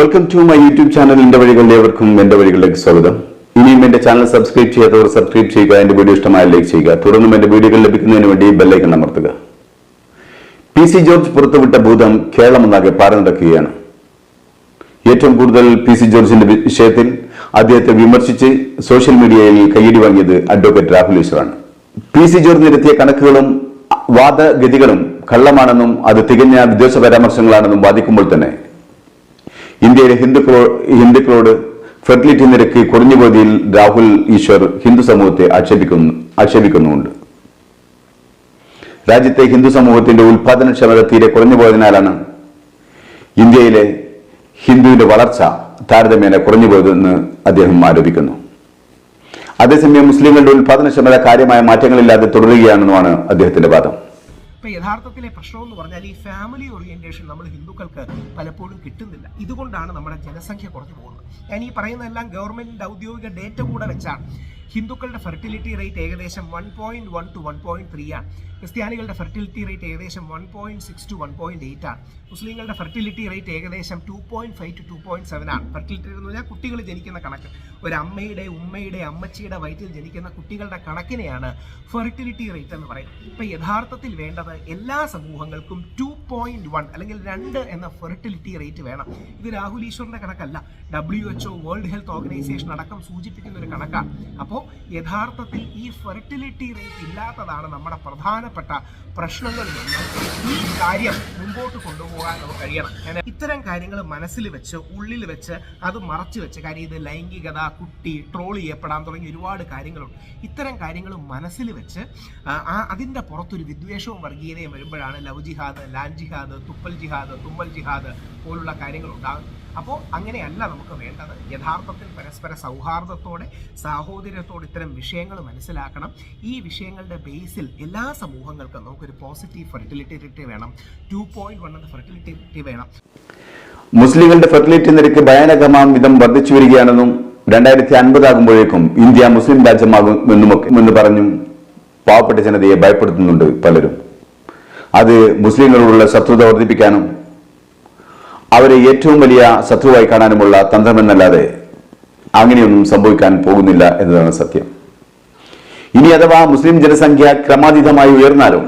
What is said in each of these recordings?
Welcome to my YouTube channel എന്റെ വഴികളുടെ ഏവർക്കും എന്റെ വഴികളിലേക്ക് സ്വാഗതം. ഇനിയും എന്റെ ചാനൽ സബ്സ്ക്രൈബ് ചെയ്യാത്തവർ സബ്സ്ക്രൈബ് ചെയ്യുക എന്റെ വീഡിയോ ഇഷ്ടമായ ലൈക്ക് ചെയ്യുക. തുടർന്നും എന്റെ വീഡിയോകൾ ലഭിക്കുന്നതിന് വേണ്ടി ബെല്ലൈക്കൺ അമർത്തുക. പി സി ജോർജ് പുറത്തുവിട്ട ഭൂതം കേരളമൊന്നാകെ പാരനടക്കുകയാണ്. ഏറ്റവും കൂടുതൽ പി സി ജോർജിന്റെ വിഷയത്തിൽ അദ്ദേഹത്തെ വിമർശിച്ച് സോഷ്യൽ മീഡിയയിൽ കയ്യടി വാങ്ങിയത് അഡ്വക്കേറ്റ് രാഹുൽ ഈശ്വറാണ്. പി സി ജോർജ് നിരത്തിയ കണക്കുകളും വാദഗതികളും കള്ളമാണെന്നും അത് തികഞ്ഞ വിദേശ പരാമർശങ്ങളാണെന്നും വാദിക്കുമ്പോൾ തന്നെ ഇന്ത്യയിലെ ഹിന്ദുക്കളോ ഹിന്ദുക്കളോട് ഫെർട്ടിലിറ്റി നിരക്ക് കുറഞ്ഞുപോയതിൽ രാഹുൽ ഈശ്വർ ഹിന്ദു സമൂഹത്തെ ആക്ഷേപിക്കുന്നു ആക്ഷേപിക്കുന്നുമുണ്ട്. രാജ്യത്തെ ഹിന്ദു സമൂഹത്തിന്റെ ഉൽപാദനക്ഷമത തീരെ കുറഞ്ഞു പോയതിനാലാണ് ഇന്ത്യയിലെ ഹിന്ദുവിന്റെ വളർച്ച താരതമ്യേന കുറഞ്ഞു പോയതെന്ന് അദ്ദേഹം ആരോപിക്കുന്നു. അതേസമയം മുസ്ലിങ്ങളുടെ ഉൽപാദനക്ഷമത കാര്യമായ മാറ്റങ്ങളില്ലാതെ തുടരുകയാണെന്നുമാണ് അദ്ദേഹത്തിന്റെ വാദം. ഇപ്പൊ യഥാർത്ഥത്തിലെ പ്രശ്നം എന്ന് പറഞ്ഞാൽ ഈ ഫാമിലി ഓറിയന്റേഷൻ നമ്മൾ ഹിന്ദുക്കൾക്ക് പലപ്പോഴും കിട്ടുന്നില്ല. ഇതുകൊണ്ടാണ് നമ്മുടെ ജനസംഖ്യ കുറഞ്ഞു പോകുന്നത്. ഞാൻ ഈ പറയുന്നതെല്ലാം ഗവൺമെന്റിന്റെ ഔദ്യോഗിക ഡേറ്റ കൂടെ വെച്ചാണ്. ഹിന്ദുക്കളുടെ ഫെർട്ടിലിറ്റി റേറ്റ് ഏകദേശം one point one two one point three ആണ്. ക്രിസ്ത്യാനികളുടെ ഫെർട്ടിലിറ്റി റേറ്റ് ഏകദേശം one point six two one point eight ആണ്. മുസ്ലിങ്ങളുടെ ഫെർട്ടിലിറ്റി റേറ്റ് ഏകദേശം two point five two two point seven ആണ്. ഫെർട്ടിലിറ്റി എന്ന് പറഞ്ഞാൽ കുട്ടികൾ ജനിക്കുന്ന കണക്ക്. ഒരു അമ്മയുടെ ഉമ്മയുടെ അമ്മച്ചിയുടെ വയറ്റിൽ ജനിക്കുന്ന കുട്ടികളുടെ കണക്കിനെയാണ് ഫെർട്ടിലിറ്റി റേറ്റ് എന്ന് പറയുന്നത്. ഇപ്പൊ യഥാർത്ഥത്തിൽ വേണ്ടത് എല്ലാ സമൂഹങ്ങൾക്കും ടു പോയിന്റ് വൺ അല്ലെങ്കിൽ രണ്ട് എന്ന ഫെർട്ടിലിറ്റി റേറ്റ് വേണം. ഇത് രാഹുൽ ഈശ്വറിന്റെ കണക്കല്ല. W HO world health organisation അടക്കം സൂചിപ്പിക്കുന്ന ഒരു കണക്കാണ്. അപ്പോൾ യഥാർത്ഥത്തിൽ ഈ ഫെർട്ടിലിറ്റി റേറ്റ് ഇല്ലാത്തതാണ് നമ്മുടെ പ്രധാനപ്പെട്ട പ്രശ്നങ്ങൾ ഈ കാര്യം മുമ്പോട്ട് കൊണ്ടുപോകാൻ നമുക്ക് കഴിയണം. ഇത്തരം കാര്യങ്ങൾ മനസ്സിൽ വെച്ച് ഉള്ളിൽ വെച്ച് അത് മറച്ചു വെച്ച് കാര്യം ഇത് ലൈംഗികത കുട്ടി ട്രോൾ ചെയ്യപ്പെടാൻ തുടങ്ങി ഒരുപാട് കാര്യങ്ങളുണ്ട്. ഇത്തരം കാര്യങ്ങൾ മനസ്സിൽ വെച്ച് ആ അതിന്റെ പുറത്തൊരു വിദ്വേഷവും വർഗീയതയും വരുമ്പോഴാണ് ലവ് ജിഹാദ് ലാൻ ജിഹാദ് തുപ്പൽ ജിഹാദ് തുമ്മൽ ജിഹാദ് പോലുള്ള കാര്യങ്ങൾ ഉണ്ടാകും അപ്പോൾ അങ്ങനെയല്ല നമുക്ക് വേണ്ടത്. യഥാർത്ഥത്തിൽ പരസ്പര സൗഹാർദ്ദത്തോടെ സാഹോദര്യത്തോടെ ഇത്തരം വിഷയങ്ങൾ മനസ്സിലാക്കണം. ഈ വിഷയങ്ങളുടെ ബേസിൽ എല്ലാ സമൂഹങ്ങൾക്കും നമുക്കൊരു പോസിറ്റീവ് ഫെർട്ടിലിറ്റി റേറ്റ് വേണം. ടു പോയിന്റ് വൺ എന്ന ഫെർട്ടിലിറ്റി വേണം. മുസ്ലിങ്ങളുടെ ഫെർട്ടിലിറ്റി നിരക്ക് ഭയാനകമാം വിധം വർദ്ധിച്ചു വരികയാണെന്നും രണ്ടായിരത്തി അൻപതാകുമ്പോഴേക്കും ഇന്ത്യ മുസ്ലിം രാജ്യമാകുമെന്നുമൊക്കെ എന്ന് പറഞ്ഞും പാവപ്പെട്ട ജനതയെ ഭയപ്പെടുത്തുന്നുണ്ട് പലരും. അത് മുസ്ലിങ്ങളോടുള്ള ശത്രുത വർദ്ധിപ്പിക്കാനും അവരെ ഏറ്റവും വലിയ ശത്രുവായി കാണാനുമുള്ള തന്ത്രമെന്നല്ലാതെ അങ്ങനെയൊന്നും സംഭവിക്കാൻ പോകുന്നില്ല എന്നതാണ് സത്യം. ഇനി അഥവാ മുസ്ലിം ജനസംഖ്യ ക്രമാതീതമായി ഉയർന്നാലും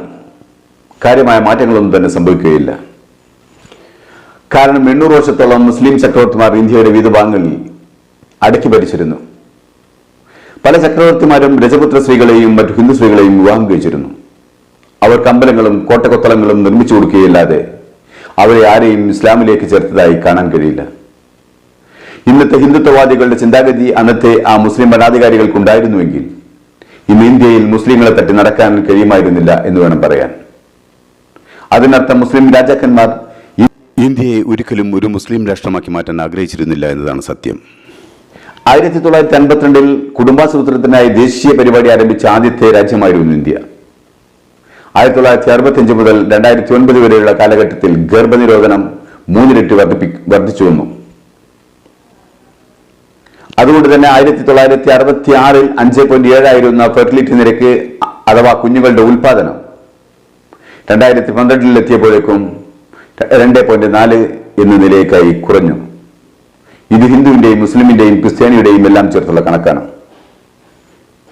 കാര്യമായ മാറ്റങ്ങളൊന്നും തന്നെ സംഭവിക്കുകയില്ല. കാരണം എണ്ണൂറ് വർഷത്തോളം മുസ്ലിം ചക്രവർത്തിമാർ ഇന്ത്യയുടെ വിവിധ ഭാഗങ്ങളിൽ അടക്കി ഭരിച്ചിരുന്നു. പല ചക്രവർത്തിമാരും രജപുത്ര സ്ത്രീകളെയും മറ്റു ഹിന്ദു സ്ത്രീകളെയും വിവാഹം കഴിച്ചിരുന്നു. അവർക്ക് അമ്പലങ്ങളും കോട്ടകൊത്തളങ്ങളും നിർമ്മിച്ചു കൊടുക്കുകയല്ലാതെ അവരെ ആരെയും ഇസ്ലാമിലേക്ക് ചേർത്തതായി കാണാൻ കഴിയില്ല. ഇന്നത്തെ ഹിന്ദുത്വവാദികളുടെ ചിന്താഗതി അന്നത്തെ ആ മുസ്ലിം ഭരണാധികാരികൾക്കുണ്ടായിരുന്നുവെങ്കിൽ ഇന്ന് ഇന്ത്യയിൽ മുസ്ലിങ്ങളെ തട്ടി നടക്കാൻ കഴിയുമായിരുന്നില്ല എന്ന് വേണം പറയാൻ. അതിനർത്ഥം മുസ്ലിം രാജാക്കന്മാർ ഇന്ത്യയെ ഒരിക്കലും ഒരു മുസ്ലിം രാഷ്ട്രമാക്കി മാറ്റാൻ ആഗ്രഹിച്ചിരുന്നില്ല എന്നതാണ് സത്യം. ആയിരത്തി തൊള്ളായിരത്തി അൻപത്തിരണ്ടിൽ കുടുംബാസൂത്രത്തിനായി ദേശീയ പരിപാടി ആരംഭിച്ച ആദ്യത്തെ രാജ്യമായിരുന്നു ഇന്ത്യ. ആയിരത്തി തൊള്ളായിരത്തി അറുപത്തിയഞ്ച് മുതൽ രണ്ടായിരത്തി ഒൻപത് വരെയുള്ള കാലഘട്ടത്തിൽ ഗർഭനിരോധനം മൂന്നിരട്ടി വർദ്ധിപ്പി വർദ്ധിച്ചു വന്നു അതുകൊണ്ട് തന്നെ ആയിരത്തി തൊള്ളായിരത്തി അറുപത്തി ആറിൽ അഞ്ച് പോയിന്റ് ഏഴായിരുന്ന ഫെർട്ടിലിറ്റി നിരക്ക് അഥവാ കുഞ്ഞുങ്ങളുടെ ഉൽപാദനം രണ്ടായിരത്തി പന്ത്രണ്ടിൽ എത്തിയപ്പോഴേക്കും രണ്ട് പോയിന്റ് നാല് എന്ന നിലയ്ക്കായി കുറഞ്ഞു. ഇത് ഹിന്ദുവിന്റെയും മുസ്ലിമിന്റെയും ക്രിസ്ത്യാനിയുടെയും എല്ലാം ചേർത്തുള്ള കണക്കാണ്.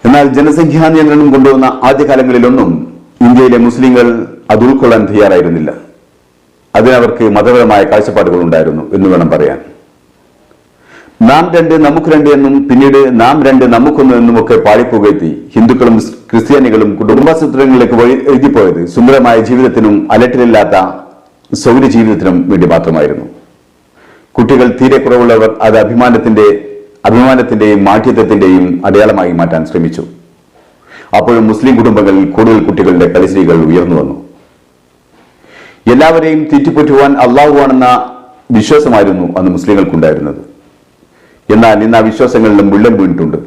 എന്നാൽ ജനസംഖ്യാ നിയന്ത്രണം കൊണ്ടുവന്ന ആദ്യകാലങ്ങളിലൊന്നും ഇന്ത്യയിലെ മുസ്ലിങ്ങൾ അത് ഉൾക്കൊള്ളാൻ തയ്യാറായിരുന്നില്ല. അതിനവർക്ക് മതപരമായ കാഴ്ചപ്പാടുകൾ ഉണ്ടായിരുന്നു എന്ന് വേണം പറയാൻ. നാം രണ്ട് നമുക്ക് രണ്ട് എന്നും പിന്നീട് നാം രണ്ട് നമുക്കൊന്ന് എന്നുമൊക്കെ പാളിപ്പുകയെത്തി ഹിന്ദുക്കളും ക്രിസ്ത്യാനികളും കുടുംബാസൂത്രങ്ങളിലേക്ക് വഴി എഴുതിപ്പോയത് സുന്ദരമായ ജീവിതത്തിനും അലട്ടിലില്ലാത്ത സൗര ജീവിതത്തിനും വേണ്ടി മാത്രമായിരുന്നു. കുട്ടികൾ തീരെ കുറവുള്ളവർ അത് അഭിമാനത്തിന്റെ അഭിമാനത്തിന്റെയും മാഠ്യത്വത്തിന്റെയും അടയാളമായി മാറ്റാൻ ശ്രമിച്ചു. അപ്പോഴും മുസ്ലിം കുടുംബങ്ങളിൽ കൂടുതൽ കുട്ടികളുടെ കളിശ്രീകൾ ഉയർന്നു വന്നു. എല്ലാവരെയും തീറ്റിപ്പറ്റുവാൻ അള്ളാഹുവാണെന്ന വിശ്വാസമായിരുന്നു അന്ന് മുസ്ലിങ്ങൾക്കുണ്ടായിരുന്നത്. എന്നാൽ ഇന്ന് ആ വിശ്വാസങ്ങളിലും മുള്ളം വീണിട്ടുണ്ട്.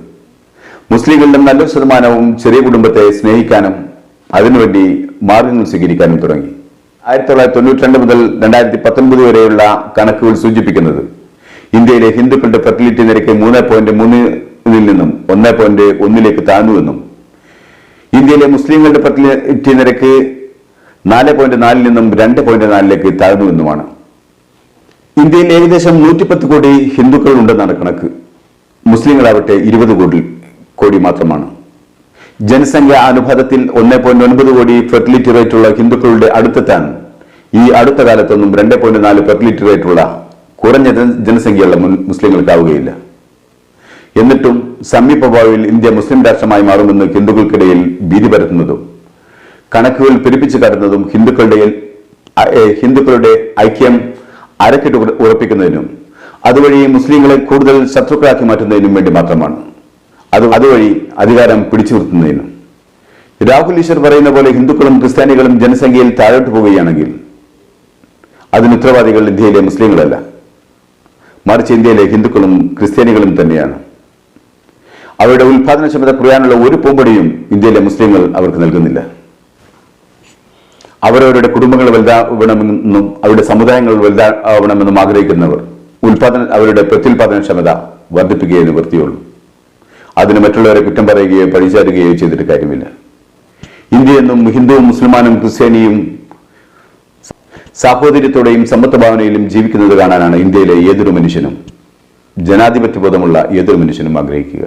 മുസ്ലിങ്ങളിലും നല്ലൊരു ശതമാനവും ചെറിയ കുടുംബത്തെ സ്നേഹിക്കാനും അതിനുവേണ്ടി മാർഗങ്ങൾ സ്വീകരിക്കാനും തുടങ്ങി. ആയിരത്തി തൊള്ളായിരത്തി തൊണ്ണൂറ്റി രണ്ട് മുതൽ രണ്ടായിരത്തി പത്തൊൻപത് വരെയുള്ള കണക്കുകൾ സൂചിപ്പിക്കുന്നത് ഇന്ത്യയിലെ ഹിന്ദുക്കളുടെ ഫെർട്ടിലിറ്റി നിരക്ക് മൂന്ന് പോയിന്റ് മൂന്നിൽ നിന്നും ഒന്ന് പോയിന്റ് ഒന്നിലേക്ക് താഴ്ന്നുവെന്നും ഇന്ത്യയിലെ മുസ്ലിങ്ങളുടെ ഫെർട്ടിലിറ്റി നിരക്ക് നാല് പോയിന്റ് നാലിൽ നിന്നും രണ്ട് പോയിന്റ് നാലിലേക്ക് താഴ്ന്നുവെന്നുമാണ്. ഇന്ത്യയിൽ ഏകദേശം നൂറ്റിപ്പത്ത് കോടി ഹിന്ദുക്കൾ ഉണ്ടെന്നാണ് കണക്ക്. മുസ്ലിങ്ങളാവട്ടെ ഇരുപത് കോടി കോടി മാത്രമാണ്. ജനസംഖ്യ അനുപാതത്തിൽ ഒന്നേ പോയിന്റ് ഒൻപത് കോടി ഫെർട്ടിലിറ്റി റേറ്റ് ഉള്ള ഹിന്ദുക്കളുടെ അടുത്തെത്താൻ ഈ അടുത്ത കാലത്തൊന്നും രണ്ട് പോയിന്റ് നാല് ഫെർട്ടിലിറ്റി റേറ്റുള്ള കുറഞ്ഞ ജനസംഖ്യയുള്ള മുസ്ലിങ്ങൾക്കാവുകയില്ല. എന്നിട്ടും സമീപ ഭാവിയിൽ ഇന്ത്യ മുസ്ലിം രാഷ്ട്രമായി മാറുമെന്ന് ഹിന്ദുക്കൾക്കിടയിൽ ഭീതി പരത്തുന്നതും കണക്കുകൾ പെരുപ്പിച്ചു കാട്ടുന്നതും ഹിന്ദുക്കളുടെ ഹിന്ദുക്കളുടെ ഐക്യം അരക്കിട്ട് ഉറപ്പിക്കുന്നതിനും അതുവഴി മുസ്ലിങ്ങളെ കൂടുതൽ ശത്രുക്കളാക്കി മാറ്റുന്നതിനും വേണ്ടി മാത്രമാണ്. അത് അതുവഴി അധികാരം പിടിച്ചു നിർത്തുന്നതിനും. രാഹുൽ ഈശ്വർ പറയുന്ന പോലെ ഹിന്ദുക്കളും ക്രിസ്ത്യാനികളും ജനസംഖ്യയിൽ താഴോട്ട് പോവുകയാണെങ്കിൽ അതിന് ഉത്തരവാദികൾ ഇന്ത്യയിലെ മുസ്ലിങ്ങളല്ല. മറിച്ച് ഇന്ത്യയിലെ ഹിന്ദുക്കളും ക്രിസ്ത്യാനികളും തന്നെയാണ്. അവരുടെ ഉൽപാദനക്ഷമത കുറയാനുള്ള ഒരു പൂമ്പടിയും ഇന്ത്യയിലെ മുസ്ലിങ്ങൾ അവർക്ക് നൽകുന്നില്ല. അവരവരുടെ കുടുംബങ്ങൾ വലുതാവണമെന്നും അവരുടെ സമുദായങ്ങൾ വലുതാവണമെന്നും ആഗ്രഹിക്കുന്നവർ ഉൽപാദന അവരുടെ പ്രത്യുൽപാദനക്ഷമത വർദ്ധിപ്പിക്കുകയേ നിവൃത്തിയുള്ളൂ. അതിന് മറ്റുള്ളവരെ കുറ്റം പറയുകയോ പഴിചാരുകയോ ചെയ്തിട്ട് കാര്യമില്ല. ഇന്ത്യ എന്നും ഹിന്ദുവും മുസ്ലിമാനും ക്രിസ്ത്യാനിയും സാഹോദര്യത്തോടെയും സമ്മത്തഭാവനയിലും ജീവിക്കുന്നത് കാണാനാണ് ഇന്ത്യയിലെ ഏതൊരു മനുഷ്യനും ജനാധിപത്യബോധമുള്ള ഏതൊരു മനുഷ്യനും ആഗ്രഹിക്കുക.